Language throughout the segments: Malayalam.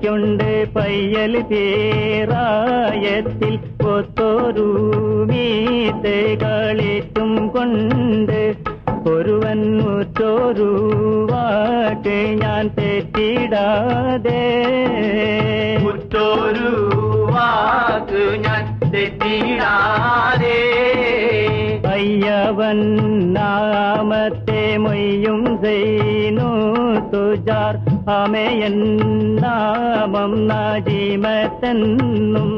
കളിക്കൊണ്ട് പയ്യൽ പേറായത്തിൽ ഒത്തോരു മീത്തെ കളിച്ചും കൊണ്ട് ഒരുവൻ മുറ്റോരു വാക്ക് ഞാൻ തെറ്റിടാതെ. മുറ്റൊരു വാക്ക് ഞാൻ തെറ്റിടാതെ. അയ്യവൻ നാമത്തെ മൊയ്യും ചെയ്യുന്നു തുജാർ അമയൻ നാമം നാജീമത്തെന്നും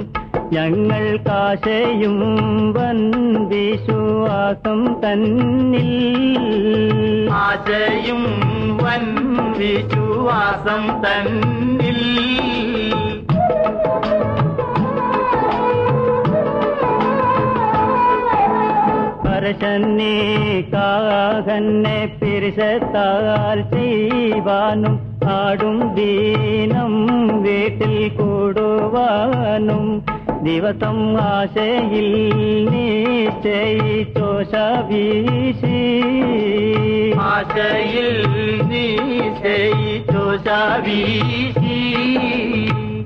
ഞങ്ങൾ കാശയും വൻ വിശ്വാസം തന്നിൽ. ആശയും വൻ വിശ്വാസം തന്നിൽ. പരശന്നെ കാഹന്നെ പിരിശത്താൽ ചെയ്യുവാനും ആടും ദീനം കൂടുവാനും ദിവസം ആശയിൽ നിശ്ചയിച്ചോശ വീശി ആശയിൽ നീ ചെയ്തോശ വീശി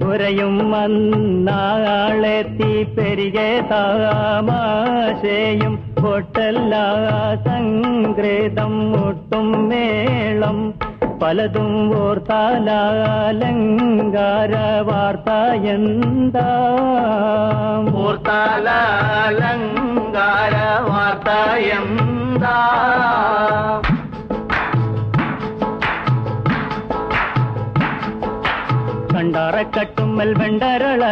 ഉരയും വന്നാളെത്തി പെരികെ താമാശയും പൊട്ടല്ല സംഗ്രതം മുട്ടും മേളം. பலதும் ஓர் தாலாலங்கார வார்த்தாயந்தாம் ஓர் தாலாலங்கார வார்த்தாயந்தாம் വാർത്ത എന്താ കണ്ടാറക്കട്ടുമ്മൽ വെണ്ടരള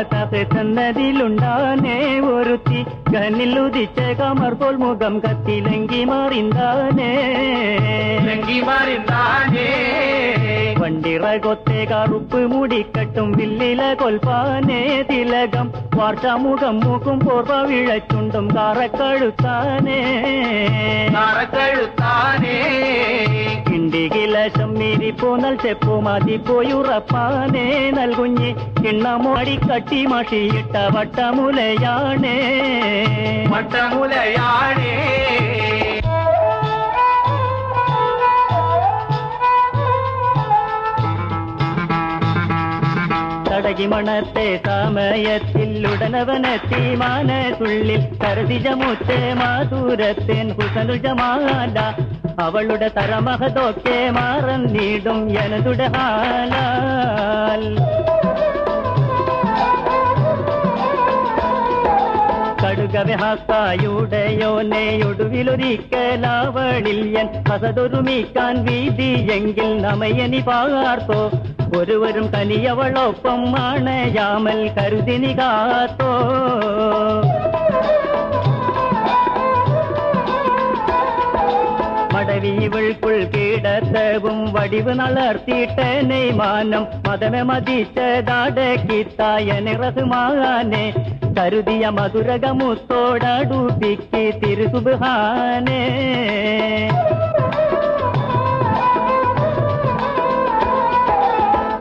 തന്നതിലുണ്ടാനേ ഒരുത്തി കണ്ണിൽ ഉദിച്ച കമർ പോൽ മുഖം കത്തിലെങ്കി മാറിന്താനേ ലങ്കി മറിന്താനേ വണ്ടിറ കൊത്തേ കറുപ്പ് മുടിക്കട്ടും വില്ലില കൊൽപ്പാനേ തിലകം വാർഷാമുഖം മൂക്കും പോർവ വിഴച്ചുണ്ടും കാറക്കഴുത്താനേ കറക്കഴുത്താനേ കിണ്ടികിലശം മീരിപ്പോന്നൽ ചെപ്പു മതിപ്പോയുറപ്പാനേ നൽകുഞ്ഞി. കിണ്ണമോടി കട്ടി മഷിയിട്ട വട്ടമുലയാണേ. വട്ടമുലയാണേ. തടകി മണത്തെ സമയത്തിൽ ഉടനവനെത്തി മനസുള്ളിൽ കരുതിജമുത്തെ മാധൂരത്തിൻ കുസലുജമാല അവളുടെ തരമഹതൊക്കെ മാറന്നിടും എനതുടെ ഹാലാൽ കടുകവെ ഹാക്കായുടെയോനെ ഒടുവിലൊരിക്കലാവളിൽ എൻ അസതൊരുമിക്കാൻ വീതി എങ്കിൽ നമയനി പാർത്തോ ഒരുവരും തനിയവളൊപ്പം ആണയാമൽ കരുതിനി കാത്തോ മടവീവൾക്കുൾ കീടത്തവും വടിവ് നളർത്തിയിട്ടനെ മാനം മതമെ മതിച്ചതാടക്കിത്തായനെ റഹ്മാനെ കരുതിയ മധുരകമുത്തോടടുപ്പിക്ക് തിരുസുബാനേ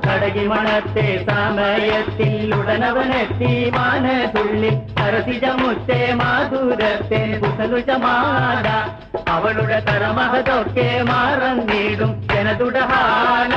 കടകി മണത്തെ സമയത്തിൽ ഉടനവനെത്തി മനതുള്ളിൽ കരസിജമുത്തെ മാധുരത്തെ കുസലുജമാല അവളുടെ തനമഹതൊക്കെ മാറന്നിടും ജനതുടഹാല